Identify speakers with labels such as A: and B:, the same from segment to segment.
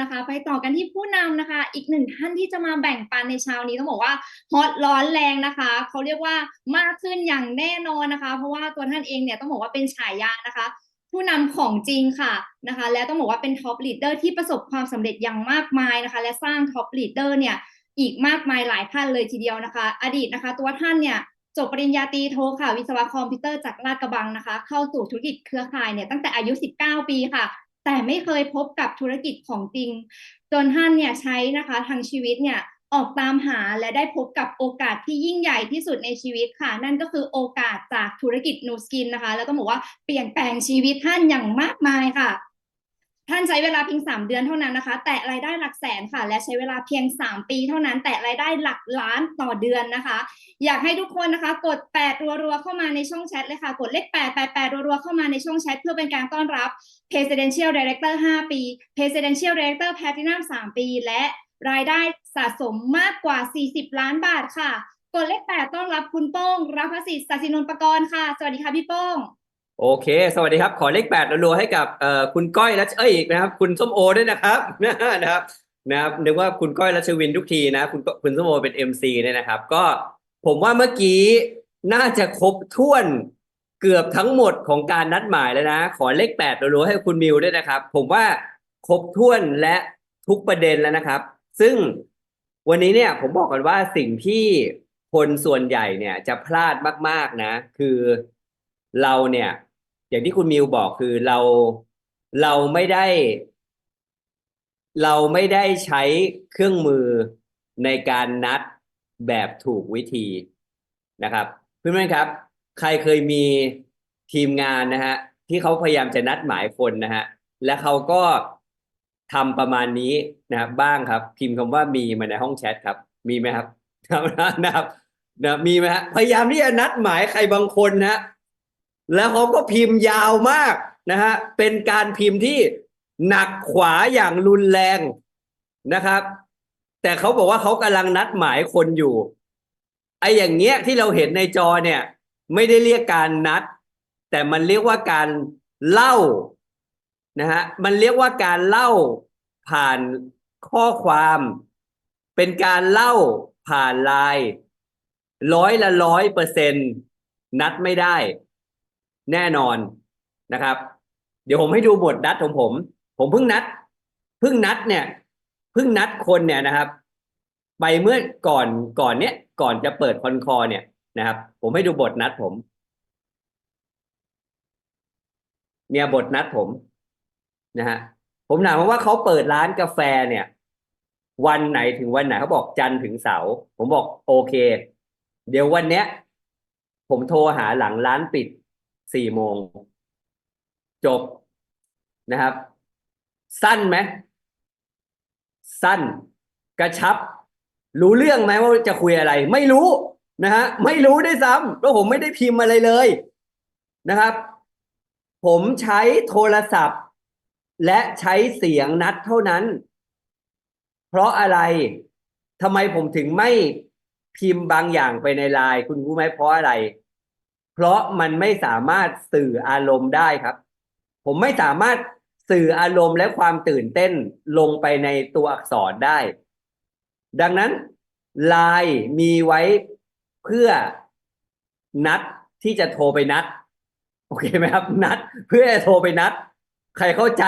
A: นะคะ ไปต่อกันที่ผู้นำนะคะ อีกหนึ่งท่านที่จะมาแบ่งปันในเช้านี้ต้องบอกว่าฮอตร้อนแรงนะคะเขาเรียกว่ามากขึ้นอย่างแน่นอนนะคะ เพราะว่าตัวท่านเองเนี่ยต้องบอกว่าเป็นฉายานะคะ ผู้นำของจริงค่ะนะคะ และต้องบอกว่าเป็นท็อปลีดเดอร์ที่ประสบความสำเร็จอย่างมากมายนะคะ และสร้างท็อปลีดเดอร์เนี่ยอีกมากมายหลายท่านเลยทีเดียวนะคะ อดีตนะคะ ตัวท่านเนี่ยจบปริญญาตรีโทค่ะ วิศวะคอมพิวเตอร์จากลาดกระบังนะคะ เข้าสู่ธุรกิจเครือข่ายเนี่ยตั้งแต่อายุ 19 ปีค่ะ แต่ไม่เคยพบกับธุรกิจของจริง จนท่านเนี่ยใช้นะคะทางชีวิตเนี่ยออกตามหาและได้พบกับโอกาสที่ยิ่งใหญ่ที่สุดในชีวิตค่ะ นั่นก็คือโอกาสจากธุรกิจนูสกินนะคะ แล้วต้องบอกว่าเปลี่ยนแปลงชีวิตท่านอย่างมากมายค่ะ ท่านใช้เวลาเพียง 3 เดือนเท่านั้นนะคะ แต่รายได้หลักแสนค่ะ และใช้เวลาเพียง 3 ปีเท่านั้น แต่รายได้หลักล้านต่อเดือนนะคะ อยากให้ทุกคนนะคะ กด 8 รัวๆเข้ามาในช่องแชทเลยค่ะ กดเลข 8 8 8 รัวๆเข้ามาในช่องแชทเพื่อเป็นการต้อนรับ Presidential Director 5 ปี Presidential Director Platinum 3 ปี และรายได้สะสมมากกว่า 40 ล้านบาทค่ะ กดเลข 8 ต้อนรับคุณโป้งรับพสิทธิ์ศศินนท์ประกรณ์ค่ะ สวัสดีค่ะพี่โป้ง
B: โอเค สวัสดีครับ ขอเลขแปดรัวๆให้กับเอ่อคุณก้อยและเอ้ยนะครับ คุณส้มโอด้วยนะครับนะครับนะครับนึกว่าคุณก้อยรัชวินทุกทีนะ คุณคุณส้มโอเป็นเอ็มซีเนี่ยนะครับ ก็ผมว่าเมื่อกี้น่าจะครบถ้วนเกือบทั้งหมดของการนัดหมายแล้วนะ ขอเลขแปดรัวๆให้คุณมิวด้วยนะครับ ผมว่าครบถ้วนและทุกประเด็นแล้วนะครับ ซึ่งวันนี้เนี่ยผมบอกกันว่าสิ่งที่คนส่วนใหญ่เนี่ยจะพลาดมาก ๆนะ คือเราเนี่ย อย่างที่คุณมิวบอกคือเราเราไม่ได้ เราไม่ได้ใช้เครื่องมือในการนัดแบบถูกวิธีนะครับเพื่อนๆครับ ใครเคยมีทีมงานนะฮะที่เขาพยายามจะนัดหมายคนนะฮะและเขาก็ทำประมาณนี้นะครับบ้างครับ พิมพ์คำว่ามีมาในห้องแชทครับ มีไหมครับนะครับนะมีไหมฮะพยายามที่จะนัดหมายใครบางคนนะ แล้วเขาก็พิมพ์ยาวมากนะฮะเป็นการพิมพ์ที่หนักขวาอย่างรุนแรงนะครับ แต่เขาบอกว่าเขากำลังนัดหมายคนอยู่ไอ้อย่างเงี้ยที่เราเห็นในจอเนี่ย ไม่ได้เรียกการนัด แต่มันเรียกว่าการเล่านะฮะมันเรียกว่าการเล่าผ่านข้อความ เป็นการเล่าผ่านไลน์ร้อยละร้อยเปอร์เซ็นต์นัดไม่ได้ แน่นอนนะครับ เดี๋ยวผมให้ดูบทนัดของผม ผมเพิ่งนัดเพิ่งนัดเนี่ยเพิ่งนัดคนเนี่ยนะครับ ไปเมื่อก่อนก่อนเนี้ยก่อนจะเปิดคอนคอเนี่ยนะครับ ผมให้ดูบทนัดผม เนี่ยบทนัดผมนะฮะผมถามว่าเขาเปิดร้านกาแฟเนี่ย วันไหนถึงวันไหนเขาบอกจันถึงเสาร์ผมบอกโอเค เดี๋ยววันเนี้ย ผมโทรหาหลังร้านปิด สี่โมง จบนะครับ สั้นไหมสั้น กระชับ รู้เรื่องไหมว่าจะคุยอะไร ไม่รู้นะฮะไม่รู้ได้วยซ้ำเพราะผมไม่ได้พิมพ์อะไรเลยนะครับ ผมใช้โทรศัพท์ และใช้เสียงนัดเท่านั้น เพราะอะไรทำไมผมถึงไม่พิมพ์บางอย่างไปในไลน์คุณรู้ไหมเพราะอะไร เพราะมันไม่สามารถสื่ออารมณ์ได้ครับ ผมไม่สามารถสื่ออารมณ์และความตื่นเต้นลงไปในตัวอักษรได้ ดังนั้นไลน์มีไว้เพื่อนัดที่จะโทรไปนัด โอเคไหมครับ นัด เพื่อโทรไปนัด ใครเข้าใจ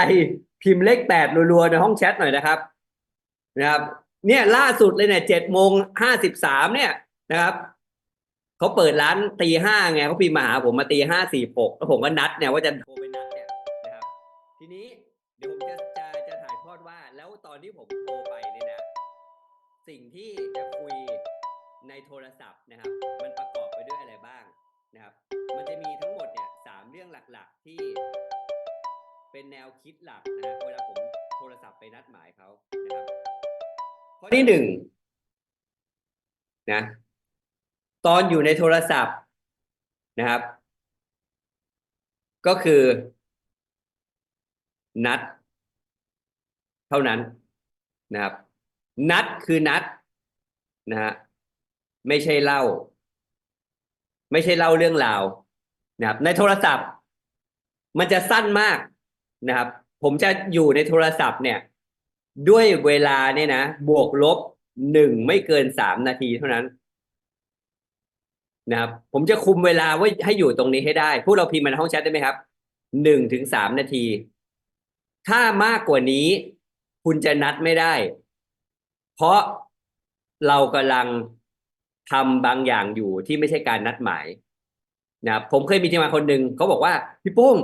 B: พิมพ์เลขแปดรัวๆในห้องแชทหน่อยนะครับ นะครับ เนี่ยล่าสุดเลยเนี่ยเจ็ดโมงห้าสิบสามเนี่ยนะครับ เขาเปิดร้านตีห้าไงเขาพิมพ์มาหาผมมาตีห้าสี่หกแล้วผมก็นัดเนี่ยว่าจะโทรไปนัดเนี่ยนะครับ ทีนี้เดี๋ยวผมจะจะจะถ่ายทอดว่า แล้วตอนที่ผมโทรไปเนี่ยนะ สิ่งที่จะคุยในโทรศัพท์นะครับ มันประกอบไปด้วยอะไรบ้างนะครับ มันจะมีทั้งหมดเนี่ยสามเรื่องหลักๆ ที่เป็นแนวคิดหลักนะเวลาผมโทรศัพท์ไปนัดหมายเขานะครับข้อที่หนึ่งนะ ตอนอยู่ในโทรศัพท์นะครับ ก็คือ นัด เท่านั้นนะครับ นัดคือนัดนะฮะไม่ใช่เล่า ไม่ใช่เล่าเรื่องราวนะครับ ในโทรศัพท์ มันจะสั้นมากนะครับ ผมจะอยู่ในโทรศัพท์เนี่ย ด้วยเวลาเนี่ยนะ บวกลบหนึ่งไม่เกินสามนาทีเท่านั้น นะครับผมจะคุมเวลาไว้ให้อยู่ตรงนี้ให้ได้พวกเราพิมพ์มาในห้องแชทได้ไหมครับหนึ่งถึงสามนาที ถ้ามากกว่านี้ คุณจะนัดไม่ได้ เพราะเรากำลังทำบางอย่างอยู่ที่ไม่ใช่การนัดหมายนะครับผมเคยมีทีมงานคนหนึ่งเขาบอกว่าพี่โป้ง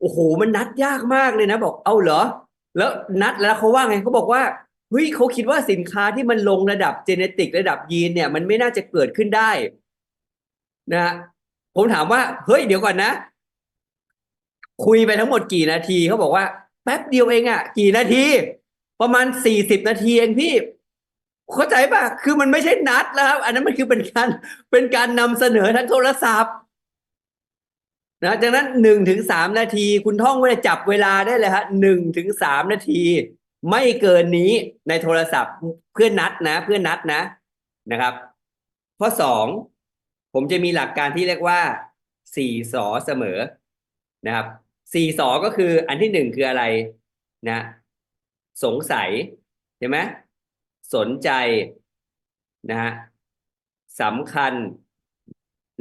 B: โอ้โหมันนัดยากมากเลยนะ บอกเอาเหรอ แล้วนัดแล้วเขาว่าไงเขาบอกว่าเฮ้ยเขาคิดว่าสินค้าที่มันลงระดับเจเนติกระดับยีนเนี่ย มันไม่น่าจะเกิดขึ้นได้ นะฮะผมถามว่า เฮ้ยเดี๋ยวก่อนนะ คุยไปทั้งหมดกี่นาทีเขาบอกว่า แป๊บเดียวเองอะกี่นาที ประมาณสี่สิบนาทีเองพี่ เข้าใจปะคือมันไม่ใช่นัดแล้วครับ อันนั้นมันคือเป็นการเป็นการนำเสนอทางโทรศัพท์นะจากนั้นหนึ่งถึงสามนาที คุณท่องไว้เลยจับเวลาได้เลยฮะหนึ่งถึงสามนาที ไม่เกินนี้ในโทรศัพท์เพื่อนนัดนะ เพื่อนนัดนะนะครับ ข้อสอง ผมจะมีหลักการที่เรียกว่าสี่สอเสมอนะครับสี่สอก็คืออันที่หนึ่งคืออะไรนะสงสัยใช่ไหมสนใจนะฮะสำคัญ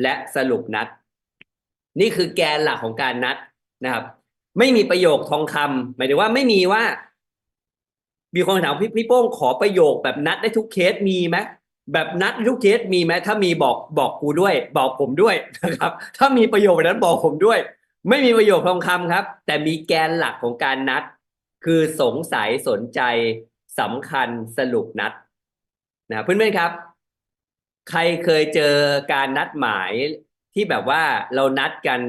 B: และสรุปนัด นี่คือแกนหลักของการนัดนะครับ ไม่มีประโยคทองคำหมายถึงว่าไม่มีว่า มีคนถามพี่พี่โป้งขอประโยคแบบนัดได้ทุกเคสมีไหม แบบนัดทุกเคสมีไหมถ้ามีบอกบอกกูด้วย บอกผมด้วยนะครับ ถ้ามีประโยคแบบนั้นบอกผมด้วย ไม่มีประโยคทองคำครับ แต่มีแกนหลักของการนัด คือสงสัยสนใจสำคัญสรุปนัดนะเพื่อนๆครับ ใครเคยเจอการนัดหมายที่แบบว่าเรานัดกัน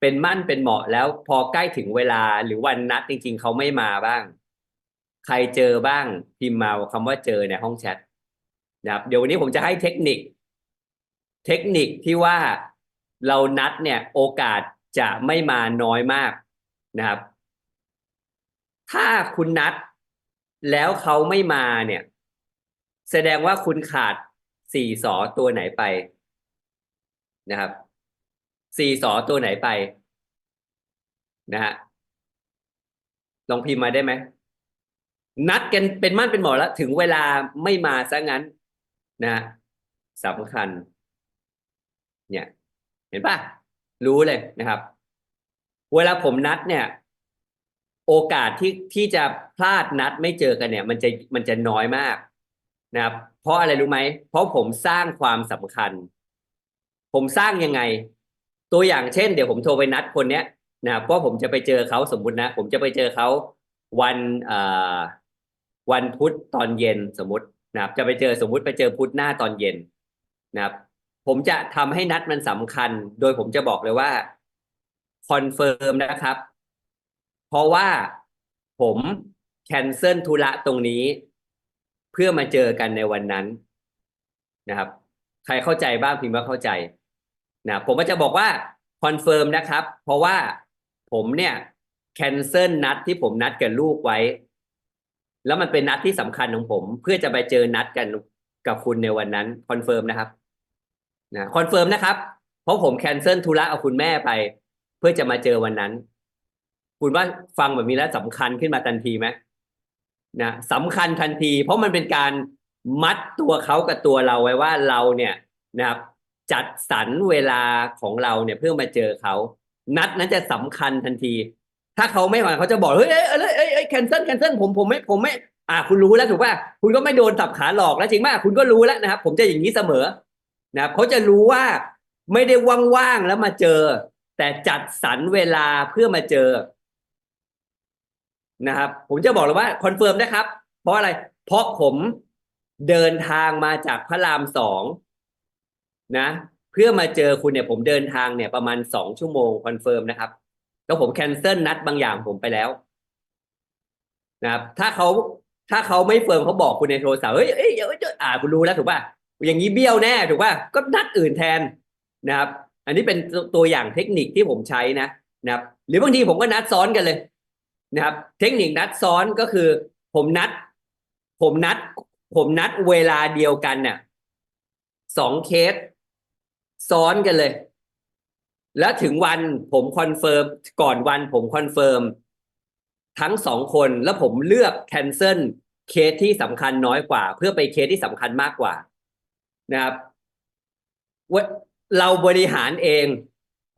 B: เป็นมั่นเป็นเหมาะแล้วพอใกล้ถึงเวลาหรือวันนัดจริง ๆ เขาไม่มาบ้าง ใครเจอบ้างพิมพ์มาคำว่าเจอในห้องแชท นะครับเดี๋ยววันนี้ผมจะให้เทคนิค เทคนิคที่ว่าเรานัดเนี่ยโอกาสจะไม่มาน้อยมากนะครับ ถ้าคุณนัดแล้วเขาไม่มาเนี่ย แสดงว่าคุณขาดสี่สอตัวไหนไปนะครับสี่สอตัวไหนไปนะฮะลองพิมพ์มาได้ไหมนัดกันเป็นมั่นเป็นหมอแล้ว ถึงเวลาไม่มาซะงั้น นะสำคัญ เนี่ย เห็นป่ะรู้เลยนะครับ เวลาผมนัดเนี่ย โอกาสที่ที่จะพลาดนัดไม่เจอกันเนี่ย มันจะมันจะน้อยมากนะครับ เพราะอะไรรู้ไหม เพราะผมสร้างความสำคัญ ผมสร้างยังไง ตัวอย่างเช่น เดี๋ยวผมโทรไปนัดคนเนี้ยนะครับเพราะผมจะไปเจอเขาสมมุตินะ ผมจะไปเจอเขาวันอ่อวันพุธตอนเย็นสมมติ นะครับจะไปเจอสมมุติไปเจอพุธหน้าตอนเย็นนะครับ ผมจะทำให้นัดมันสำคัญ โดยผมจะบอกเลยว่าคอนเฟิร์มนะครับ เพราะว่าผมแคนเซิลธุระตรงนี้ เพื่อมาเจอกันในวันนั้นนะครับ ใครเข้าใจบ้างพิมพ์ว่าเข้าใจนะผมก็จะบอกว่าคอนเฟิร์มนะครับ เพราะว่าผมเนี่ยแคนเซิลนัดที่ผมนัดกับลูกไว้ แล้วมันเป็นนัดที่สำคัญของผม เพื่อจะไปเจอนัดกันกับคุณในวันนั้นคอนเฟิร์มนะครับนะคอนเฟิร์มนะครับ เพราะผมแคนเซิลธุระเอาคุณแม่ไป เพื่อจะมาเจอวันนั้น คุณว่าฟังแบบนี้แล้วสำคัญขึ้นมาทันทีไหมนะสำคัญทันที เพราะมันเป็นการมัดตัวเขากับตัวเราไว้ว่าเราเนี่ยนะครับ จัดสรรเวลาของเราเนี่ยเพื่อมาเจอเขา นัดนั้นจะสำคัญทันที ถ้าเขาไม่มาเขาจะบอกเฮ้ยเอ้ยเอ้ยเอ้ยเอ้ยแคนเซิลแคนเซิลผมผมไม่ผมไม่ อ่าคุณรู้แล้วถูกป่ะคุณก็ไม่โดนสับขาหลอกแล้วจริงป่ะคุณก็รู้แล้วนะครับ ผมจะอย่างนี้เสมอนะครับเขาจะรู้ว่าไม่ได้ว่างๆแล้วมาเจอ แต่จัดสรรเวลาเพื่อมาเจอนะครับ ผมจะบอกเลยว่าคอนเฟิร์มนะครับ เพราะอะไร เพราะผมเดินทางมาจากพระรามสองนะ เพื่อมาเจอคุณเนี่ยผมเดินทางเนี่ยประมาณสองชั่วโมงคอนเฟิร์มนะครับ แล้วผมแคนเซิลนัดบางอย่างผมไปแล้วนะครับ ถ้าเขาถ้าเขาไม่เฟิร์มเขาบอกคุณในโทรศัพท์เฮ้ยเอ้ยเอ้ยอ่าคุณรู้แล้วถูกป่ะอย่างนี้เบี้ยวแน่ถูกป่ะก็นัดอื่นแทนนะครับ อันนี้เป็นตัวอย่างเทคนิคที่ผมใช้นะนะครับ หรือบางทีผมก็นัดซ้อนกันเลยนะครับ เทคนิคนัดซ้อนก็คือ ผมนัด ผมนัด ผมนัดเวลาเดียวกันเนี่ยสองเคส ซ้อนกันเลย แล้วถึงวันผมคอนเฟิร์มก่อนวันผมคอนเฟิร์มทั้งสองคนแล้วผมเลือกแคนเซิลเคสที่สำคัญน้อยกว่า เพื่อไปเคสที่สำคัญมากกว่านะครับว่าเราบริหารเอง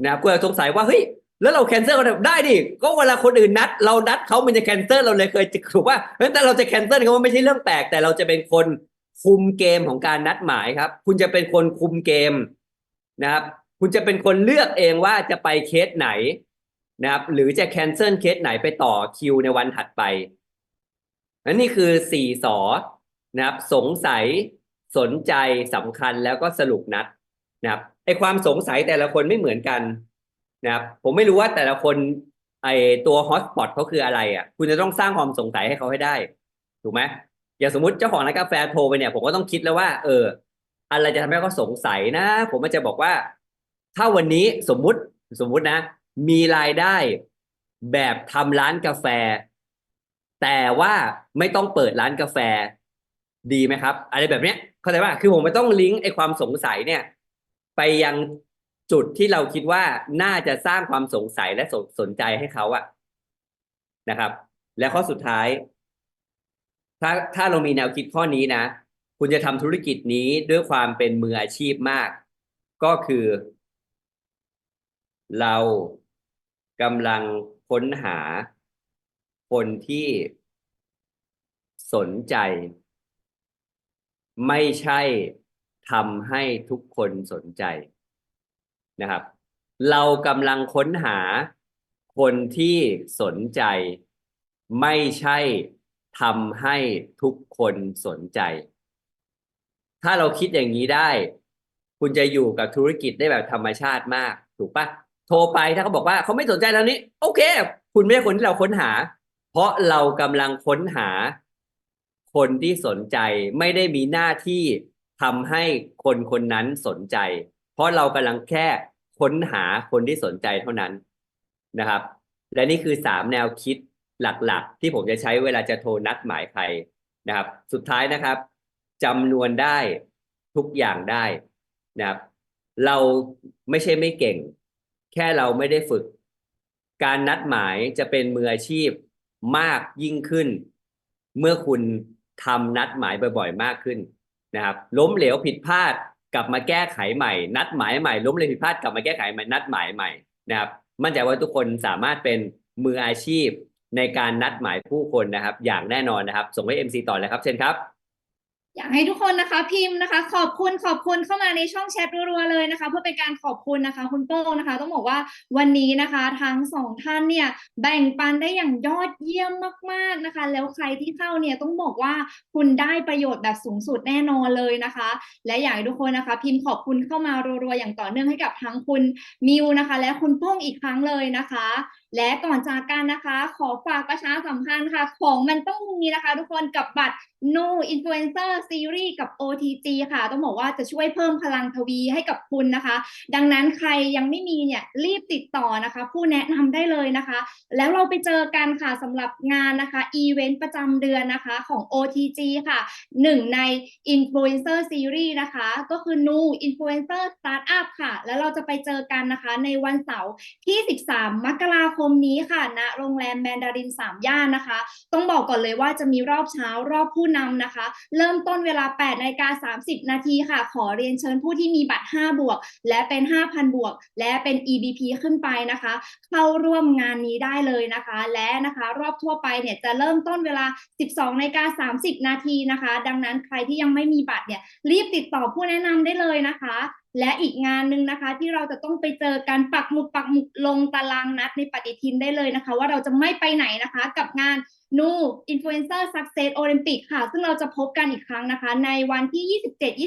B: นะครับก็สงสัยว่าเฮ้ยแล้วเราแคนเซิลกันได้ดิก็เวลาคนอื่นนัด เรานัดเขามันจะแคนเซิลเราเลยเคยถูกว่าเฮ้ยแต่เราจะแคนเซิลเขาไม่ใช่เรื่องแปลกแต่เราจะเป็นคนคุมเกมของการนัดหมายครับ คุณจะเป็นคนคุมเกมนะครับ คุณจะเป็นคนเลือกเองว่าจะไปเคสไหนนะครับ หรือจะแคนเซิลเคสไหนไปต่อคิวในวันถัดไปอันนี้คือสี่สอนะครับ สงสัยสนใจสำคัญแล้วก็สรุปนัดนะครับไอความสงสัยแต่ละคนไม่เหมือนกันนะครับ ผมไม่รู้ว่าแต่ละคนไอตัวฮอตสปอตเขาคืออะไรอะ คุณจะต้องสร้างความสงสัยให้เขาให้ได้ ถูกไหมอย่างสมมติเจ้าของร้านกาแฟโทรไปเนี่ย ผมก็ต้องคิดแล้วว่า เออ อะไรจะทำให้เขาสงสัยนะ ผมก็จะบอกว่า ถ้าวันนี้สมมุติสมมุตินะ มีรายได้แบบทำร้านกาแฟ แต่ว่าไม่ต้องเปิดร้านกาแฟ ดีไหมครับ อะไรแบบเนี้ยเข้าใจป่ะคือผมไม่ต้องลิงก์ไอความสงสัยเนี่ย ไปยังจุดที่เราคิดว่าน่าจะสร้างความสงสัยและสนสนใจให้เขาอะนะครับ และข้อสุดท้าย ถ้าถ้าเรามีแนวคิดข้อนี้นะ คุณจะทำธุรกิจนี้ด้วยความเป็นมืออาชีพมาก ก็คือ เรากำลังค้นหาคนที่สนใจ ไม่ใช่ทำให้ทุกคนสนใจนะครับ เรากำลังค้นหาคนที่สนใจ ไม่ใช่ทำให้ทุกคนสนใจ ถ้าเราคิดอย่างนี้ได้ คุณจะอยู่กับธุรกิจได้แบบธรรมชาติมาก ถูกปะ โทรไปถ้าเขาบอกว่าเขาไม่สนใจแล้วนี้ โอเค คุณไม่ใช่คนที่เราค้นหา เพราะเรากำลังค้นหา คนที่สนใจไม่ได้มีหน้าที่ทำให้คนคนนั้นสนใจ เพราะเรากำลังแค่ค้นหาคนที่สนใจเท่านั้นนะครับ และนี่คือสามแนวคิดหลักๆ ที่ผมจะใช้เวลาจะโทรนัดหมายใครนะครับ สุดท้ายนะครับจำนวนได้ทุกอย่างได้นะครับ เราไม่ใช่ไม่เก่ง ค่เราไม่ได้ฝึก การนัดหมายจะเป็นมืออาชีพมากยิ่งขึ้น เมื่อคุณทำนัดหมายบ่อยๆ มากขึ้นนะครับ ล้มเหลวผิดพลาดกลับมาแก้ไขใหม่ นัดหมายใหม่ ล้มเหลวผิดพลาดกลับมาแก้ไขใหม่นัดหมายใหม่นะครับมั่นใจว่าทุกคนสามารถเป็นมืออาชีพในการนัดหมายผู้คนนะครับ อย่างแน่นอนนะครับ ส่งให้ MC ต่อเลยครับเช่นครับ
A: อยากให้ทุกคนนะคะพิมพ์นะคะ ขอบคุณขอบคุณเข้ามาในช่องแชทรัวๆเลยนะคะ เพื่อเป็นการขอบคุณนะคะ คุณโป้งนะคะ ต้องบอกว่าวันนี้นะคะ ทั้งสองท่านเนี่ยแบ่งปันได้อย่างยอดเยี่ยมมากๆนะคะ แล้วใครที่เข้าเนี่ยต้องบอกว่าคุณได้ประโยชน์แบบสูงสุดแน่นอนเลยนะคะ และอยากให้ทุกคนนะคะ พิมพ์ขอบคุณเข้ามารัวๆอย่างต่อเนื่องให้กับทั้งคุณมิวนะคะ และคุณโป้งอีกครั้งเลยนะคะและก่อนจากกันนะคะ ขอฝากประชาสัมพันธ์ค่ะ ของมันต้องมีนะคะทุกคนกับบัตร No Influencer Series กับ OTG ค่ะ ต้องบอกว่าจะช่วยเพิ่มพลังทวีให้กับคุณนะคะ ดังนั้นใครยังไม่มีเนี่ยรีบติดต่อนะคะ ผู้แนะนำได้เลยนะคะ แล้วเราไปเจอกันค่ะสำหรับงานนะคะอีเวนต์ประจำเดือนนะคะของ OTG ค่ะหนึ่งใน Influencer Series นะคะ ก็คือ No Influencer Startup ค่ะ แล้วเราจะไปเจอกันนะคะในวันเสาร์ที่ 13 มกราคมคมนี้ค่ะณโรงแรมแมนดาริน 3 ย่านนะคะ ต้องบอกก่อนเลยว่าจะมีรอบเช้ารอบผู้นำนะคะ เริ่มต้นเวลา8นาฬิกา30 นาทีค่ะ ขอเรียนเชิญผู้ที่มีบัตร 5 บวก และเป็น 5,000 บวก และเป็น EBP ขึ้นไปนะคะ เข้าร่วมงานนี้ได้เลยนะคะ และนะคะรอบทั่วไปเนี่ยจะเริ่มต้นเวลา 12นาฬิกา30 นาทีนะคะ ดังนั้นใครที่ยังไม่มีบัตรเนี่ยรีบติดต่อผู้แนะนำได้เลยนะคะและอีกงานหนึ่งนะคะ ที่เราจะต้องไปเจอกันปักหมุดปักหมุดลงตารางนัดในปฏิทินได้เลยนะคะ ว่าเราจะไม่ไปไหนนะคะกับงานนูอินฟลูเอนเซอร์ซักเซสโอลิมปิกค่ะ ซึ่งเราจะพบกันอีกครั้งนะคะ ในวันที่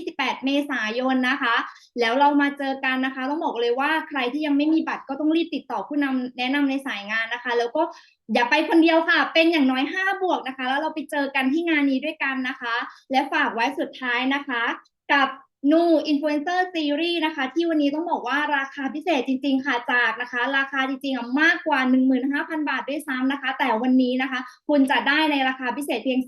A: 27-28 เมษายนนะคะ แล้วเรามาเจอกันนะคะ ต้องบอกเลยว่าใครที่ยังไม่มีบัตรก็ต้องรีบติดต่อผู้นำแนะนำในสายงานนะคะ แล้วก็อย่าไปคนเดียวค่ะ เป็นอย่างน้อย 5 บวกนะคะ แล้วเราไปเจอกันที่งานนี้ด้วยกันนะคะ และฝากไว้สุดท้ายนะคะ กับ นูอินฟลูเอนเซอร์ซีรีส์นะคะ ที่วันนี้ต้องบอกว่าราคาพิเศษจริง ๆ ค่ะจากนะคะ ราคาจริงๆอะมากกว่า 15,000 บาทด้วยซ้ำนะคะ แต่วันนี้นะคะ คุณจะได้ในราคาพิเศษเพียง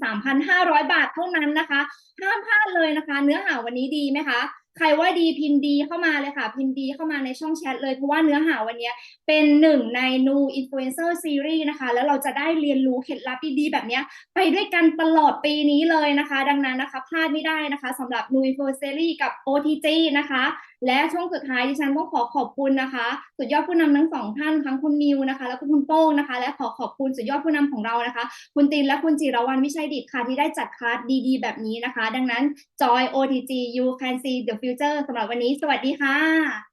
A: 3,500 บาทเท่านั้นนะคะ ห้ามพลาดเลยนะคะ เนื้อหาวันนี้ดีไหมคะ ใครว่าดีพิมพ์ดีเข้ามาเลยค่ะ พิมพ์ดีเข้ามาในช่องแชทเลย เพราะว่าเนื้อหาวันนี้เป็นหนึ่งใน New Influencer Series นะคะ แล้วเราจะได้เรียนรู้เคล็ดลับดีๆแบบนี้ไปด้วยกันตลอดปีนี้เลยนะคะ ดังนั้นนะคะพลาดไม่ได้นะคะสำหรับ New Influencer Series กับ OTG นะคะ และช่วงสุดท้ายดิฉันต้องขอขอบคุณนะคะ สุดยอดผู้นำทั้งสองท่านทั้งคุณนิวนะคะ แล้วก็คุณโป้งนะคะ และขอขอบคุณสุดยอดผู้นำของเรานะคะ คุณตินและคุณจิรวรรณวิชัยดิตค่ะที่ได้จัดคลาสดีๆ แบบนี้นะคะ ดังนั้น Joy OTG you can see the future สำหรับวันนี้ สวัสดีค่ะ